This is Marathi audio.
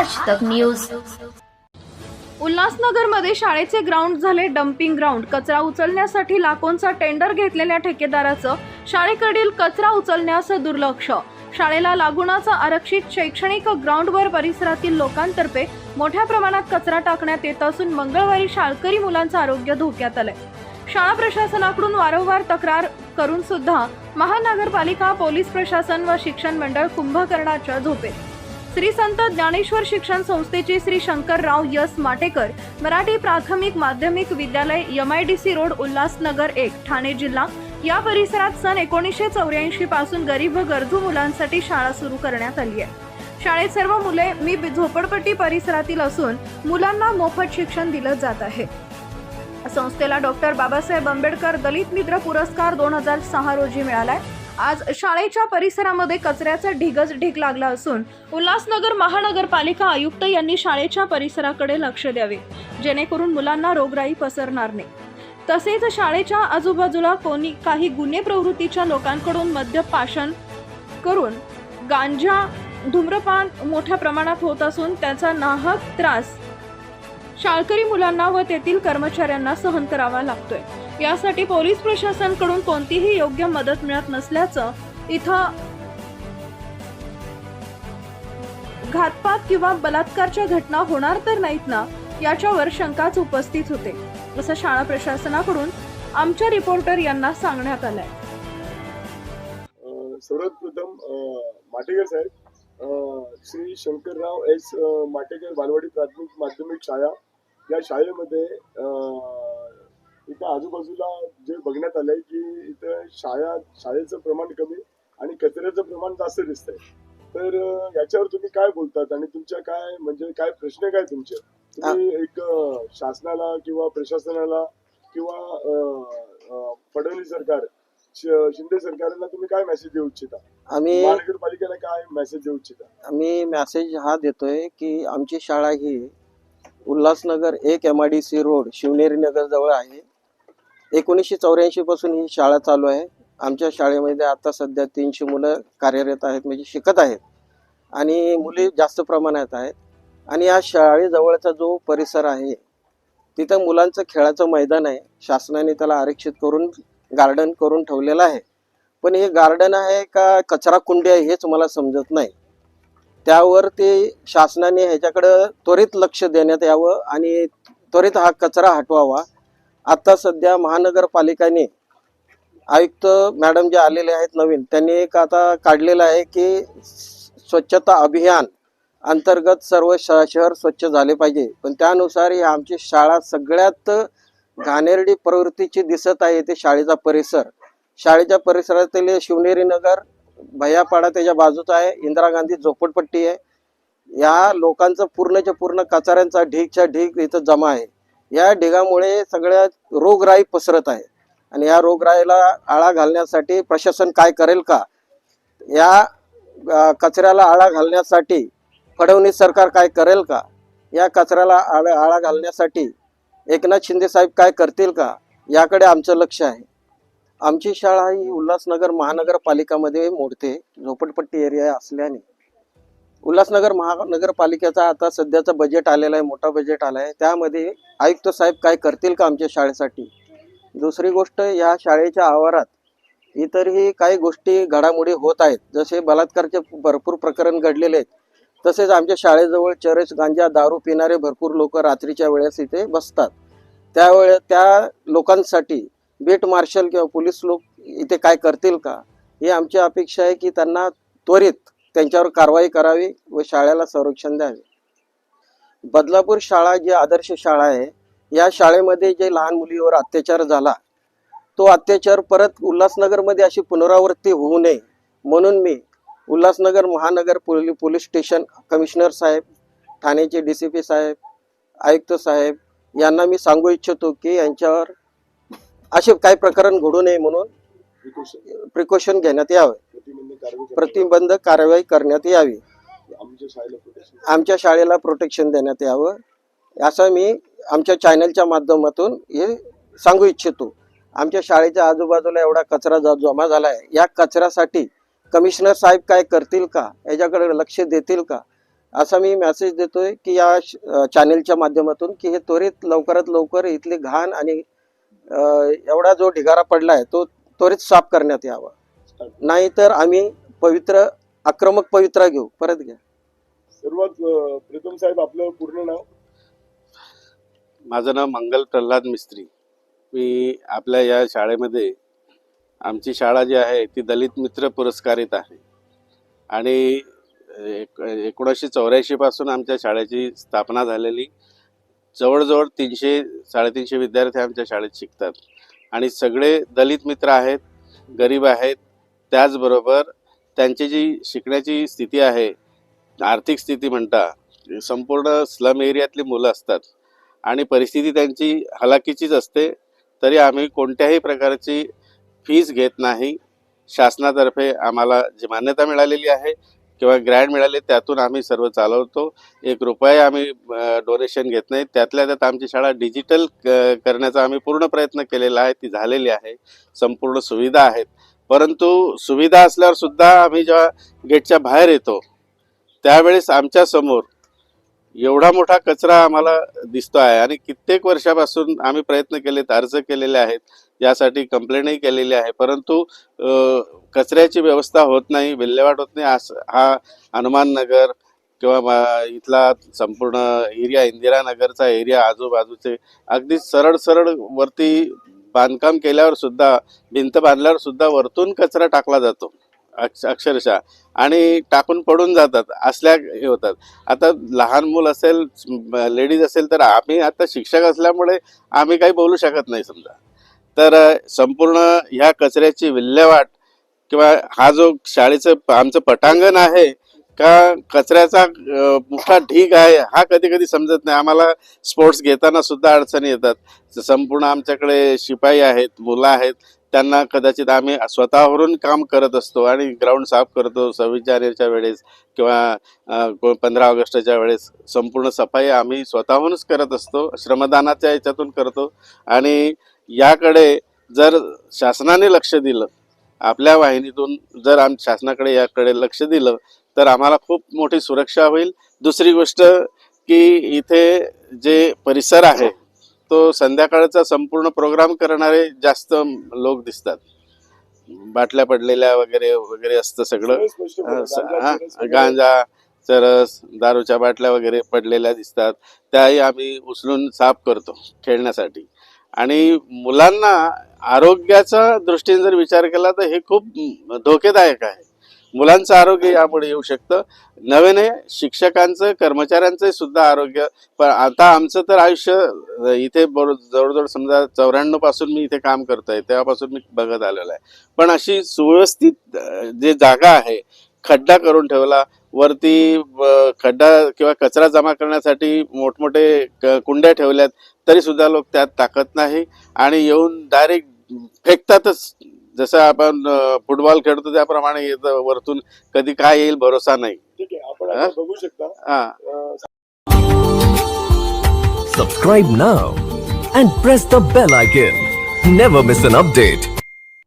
आज तक न्यूज. उल्हासनगरमध्ये शाळेचे ग्राउंड झाले डम्पिंग ग्राउंड. कचरा उचलण्यासाठी लाखोंचा टेंडर घेतलेल्या ठेकेदाराचं शाळेकडील कचरा उचलण्यास दुर्लक्ष. शाळेला लागूनच आरक्षित शैक्षणिक ग्राउंडवर परिसरातील लोकांतर्फे मोठ्या प्रमाणात कचरा टाकण्यात येत असून मंगळवारी शाळकरी मुलांचं आरोग्य धोक्यात आलंय. शाळा प्रशासनाकडून वारंवार तक्रार करून सुद्धा महानगरपालिका पोलीस प्रशासन व शिक्षण मंडळ कुंभकर्णाच्या झोपेत. श्री संत ज्ञानेश्वर शिक्षण संस्थेचे श्री शंकरराव यस माटेकर मराठी प्राथमिक माध्यमिक विद्यालय M I D C road Ulhasnagar एक ठाणे जिल्हा. या परिसरात सन एकोणीसशे चौऱ्याऐंशी पासून गरीब व गरजू मुलांसाठी शाळा सुरू करण्यात आली आहे. शाळेत सर्व मुले मी झोपडपट्टी परिसरातील असून मुलांना मोफत शिक्षण दिलं जात आहे. संस्थेला डॉक्टर बाबासाहेब आंबेडकर दलित मित्र पुरस्कार दोन हजार सहा रोजी मिळालाय. आज शाळेच्या परिसरामध्ये कचऱ्याचा ढिगच ढीग लागला असून उल्हासनगर महानगरपालिका आयुक्त यांनी शाळेच्या परिसराकडे लक्ष द्यावे. जेणेकरून मुलांना रोगराई पसरणार नाही. तसेच शाळेच्या आजूबाजूला कोणी काही गुन्हे प्रवृत्तीच्या लोकांकडून मद्यपाशन करून गांजा धूम्रपान मोठ्या प्रमाणात होत असून त्याचा नाहक त्रास शाळकरी मुलांना व तेथील कर्मचाऱ्यांना सहन करावा लागतोय. यासाठी पोलीस प्रशासनाकडून कोणतीही योग्य मदत मिळत नसल्याचं इथं घातपात किंवा बलात्कारच्या घटना होणार तर नाहीत ना याच्यावर शंकाच उपस्थित होते असं शाळा प्रशासनाकडून आमच्या रिपोर्टर यांना सांगण्यात आलंय. अ, सर्वप्रथम माटेकर साहेब श्री शंकरराव एस माटेकर बालवाडी प्राथमिक माध्यमिक शाळा या शाळेमध्ये इथं आजूबाजूला जे बघण्यात आलंय की इथं शाळा शाळेचं प्रमाण कमी आणि कचऱ्याचं प्रमाण जास्त दिसतंय. तर याच्यावर तुम्ही काय बोलतात आणि तुमच्या काय म्हणजे काय प्रश्न काय तुमचे? तुम्ही एक शासनाला किंवा प्रशासनाला किंवा फडणवीस सरकार शिंदे सरकारला तुम्ही काय मेसेज देऊ इच्छिता? आम्ही महानगरपालिकेला काय मेसेज देऊ इच्छिता? आम्ही मेसेज हा देतोय की आमची शाळा ही उल्हासनगर एक M I D C road Shivneri Nagar जवळ आहे. एकोणीसशे चौऱ्याऐंशी पासून ही शाळा चालू आहे. आमच्या शाळेमध्ये आता सध्या तीनशे मुलं कार्यरत आहेत म्हणजे शिकत आहेत. आणि मुली जास्त प्रमाणात आहेत. आणि या शाळेजवळचा जो परिसर आहे तिथं मुलांचं खेळाचं मैदान आहे. शासनाने त्याला आरक्षित करून गार्डन करून ठेवलेलं आहे. पण हे गार्डन आहे का कचरा कुंडी आहे हेच मला समजत नाही. त्यावर ते शासनाने ह्याच्याकडं त्वरित लक्ष देण्यात यावं आणि त्वरित हा कचरा हटवावा. आता सध्या महानगरपालिकाने आयुक्त मॅडम जे आलेले आहेत नवीन त्यांनी एक आता काढलेलं आहे की स्वच्छता अभियान अंतर्गत सर्व श- शहर स्वच्छ झाले पाहिजे. पण त्यानुसार ही आमची शाळा सगळ्यात घाणेरडी प्रवृत्तीची दिसत आहे ते शाळेचा परिसर. शाळेच्या परिसरातील शिवनेरी नगर भैयापाडा त्याच्या बाजूचा आहे इंदिरा गांधी झोपडपट्टी आहे. या लोकांचं पूर्णच्या पूर्ण कचाऱ्यांचा ढीगच्या ढीग इथं जमा आहे. या ढिगामुळे सगळ्या रोगराई पसरत आहे. आणि या रोगराईला आळा घालण्यासाठी प्रशासन काय करेल का? या कचऱ्याला आळा घालण्यासाठी फडणवीस सरकार काय करेल का? या कचऱ्याला आळा आळा घालण्यासाठी एकनाथ शिंदे साहेब काय करतील का? याकडे आमचं लक्ष आहे. आमची शाळा ही उल्हासनगर महानगरपालिकामध्ये मोडते. झोपडपट्टी एरिया असल्याने. उल्हासनगर महानगरपालिकेचा आता सध्याचा बजेट आलेला आहे मोठा बजेट आला आहे त्यामध्ये आयुक्त साहेब काय करतील का आमच्या शाळेसाठी? दुसरी गोष्ट या शाळेच्या आवारात इतरही काही गोष्टी घडामोडी होत आहेत. जसे बलात्कारचे भरपूर प्रकरण घडलेले आहेत तसेच आमच्या शाळेजवळ चरस गांजा दारू पिणारे भरपूर लोक रात्रीच्या वेळेस इथे बसतात. त्यावेळे त्या लोकांसाठी बेट मार्शल किंवा पोलीस लोक इथे काय करतील का? ही आमची अपेक्षा आहे की त्यांना त्वरित त्यांच्यावर कारवाई करावी व शाळेला संरक्षण द्यावे. बदलापूर शाळा जी आदर्श शाळा आहे या शाळेमध्ये जे लहान मुलीवर अत्याचार झाला तो अत्याचार परत उल्हासनगरमध्ये अशी पुनरावृत्ती होऊ नये म्हणून मी उल्हासनगर महानगर पोली पोलीस स्टेशन कमिशनर साहेब ठाण्याचे डी सी पी साहेब आयुक्त साहेब यांना मी सांगू इच्छितो की यांच्यावर असे काही प्रकरण घडू नये म्हणून प्रिकॉशन घेण्यात यावे. प्रतिबंध कारवाई करण्यात यावी. आमच्या शाळेला प्रोटेक्शन देण्यात यावं. असं मी आमच्या चॅनलच्या माध्यमातून हे सांगू इच्छितो. आमच्या शाळेच्या आजूबाजूला एवढा कचरा जमा झाला आहे या कचऱ्यासाठी कमिशनर साहेब काय करतील का? याच्याकडे लक्ष देतील का? असा मी मेसेज देतोय की या चॅनेलच्या माध्यमातून की हे त्वरित लवकरात लवकर इथली घाण आणि एवढा जो ढिगारा पडला आहे तो त्वरित साफ करण्यात यावा. नाहीतर आम्ही पवित्र आक्रमक पवित्रा घेऊ. परत घ्या. सर्वात अं, प्रथम साहेब आपलं पूर्ण नाव? माझं नाव मंगल प्रल्हाद मिस्त्री. मी आपल्या या शाळेमध्ये आमची शाळा जी आहे ती दलित मित्र पुरस्कारित आहे. आणि एक एकोणीसशे चौऱ्याऐंशीपासून आमच्या शाळेची स्थापना झालेली. जवळजवळ तीनशे साडेतीनशे विद्यार्थी आमच्या शाळेत शिकतात. आणि सगळे दलित मित्र आहेत गरीब आहेत त्याचबरोबर त्यांची जी शिकण्याची स्थिती आहे आर्थिक स्थिती म्हणता संपूर्ण स्लम एरियातली मुलं असतात आणि परिस्थिती त्यांची हलाखीचीच असते तरी आम्ही कोणत्याही प्रकारची फीज घेत नाही. शासनातर्फे आम्हाला जी मान्यता मिळालेली आहे किंवा ग्रँड मिळाले त्यातून आम्ही सर्व चालवतो. एक रुपये आम्ही डोनेशन घेत नाही. त्यातल्या त्यात आमची शाळा डिजिटल करण्याचा आम्ही पूर्ण प्रयत्न केलेला आहे. ती झालेली आहे. संपूर्ण सुविधा आहेत. परंतु सुविधा असल्यावर सुद्धा आम्ही जेव्हा गेटच्या बाहेर येतो त्यावेळेस आमच्यासमोर एवढा मोठा कचरा आम्हाला दिसतो आहे आणि कित्येक वर्षापासून आम्ही प्रयत्न केलेत अर्ज केलेले आहेत. यासाठी कंप्लेंटही केलेली आहे. परंतु कचऱ्याची व्यवस्था होत नाही विल्हेवाट होत नाही. हा हनुमान नगर किंवा इथला संपूर्ण एरिया इंदिरानगरचा एरिया आजूबाजूचे अगदी सरळ सरळ वरती बांधकाम केल्यावर सुद्धा भिंत बांधल्यावर सुद्धा वरतून कचरा टाकला जातो अक्ष अक्षरशः. आणि टाकून पडून जातात असल्या हे होतात. आता लहान मूल असेल लेडीज असेल तर आम्ही आता शिक्षक असल्यामुळे आम्ही काही बोलू शकत नाही समजा. तर संपूर्ण ह्या कचऱ्याची विल्हेवाट किंवा हा जो शाळेचं प- आमचं पटांगण आहे का कचऱ्याचा मोठा ढीग आहे हा कधी कधी समजत नाही. आम्हाला स्पोर्ट्स घेताना सुद्धा अडचणी येतात. संपूर्ण आमच्याकडे शिपाई आहेत मुलं आहेत त्यांना कदाचित आम्ही स्वतःवरून काम करत असतो आणि ग्राउंड साफ करतो सव्वीस जानेवारीच्या वेळेस किंवा पंधरा ऑगस्टच्या वेळेस. संपूर्ण सफाई आम्ही स्वतःहूनच करत असतो श्रमदानाच्या याच्यातून करतो. आणि याकडे जर शासनाने लक्ष दिलं आपल्या वाहिनीतून जर आम शासनाकडे याकडे लक्ष दिलं तर आम्हाला खूप मोठी सुरक्षा होईल. दुसरी गोष्ट की इथे जे परिसर आहे तो संध्याकाळचा संपूर्ण प्रोग्राम करणारे जास्त लोक दिसतात. बाटल्या पडलेल्या वगैरे वगैरे असतं सगळं. गांजा, चरस दारूच्या बाटल्या वगैरे पडलेल्या दिसतात. त्याही आम्ही उचलून साफ करतो खेळण्यासाठी. आणि मुलांना आरोग्याचा दृष्टीने जर विचार केला तर हे खूप धोकेदायक आहे. मुलांचं आरोग्य यामुळे येऊ शकतं. नव्याने शिक्षकांचं कर्मचाऱ्यांचं सुद्धा आरोग्य. पण आता आमचं तर आयुष्य इथे बरो जवळजवळ समजा चौऱ्याण्णवपासून मी इथे काम करतोय तेव्हापासून मी बघत आलेलो आहे. पण अशी सुव्यवस्थित जे जागा आहे खड्डा करून ठेवला वरती खड्डा किंवा कचरा जमा करण्यासाठी मोठमोठे क- कुंड्या ठेवल्यात तरी सुद्धा लोक त्यात टाकत नाही. आणि येऊन डायरेक्ट फेकतातच जसं आपण फुटबॉल खेळतो त्याप्रमाणे वरतून कधी काय येईल भरोसा नाही ठीक आहे आपण आता बघू शकता हा अं, Subscribe now and press the bell icon. Never miss an update.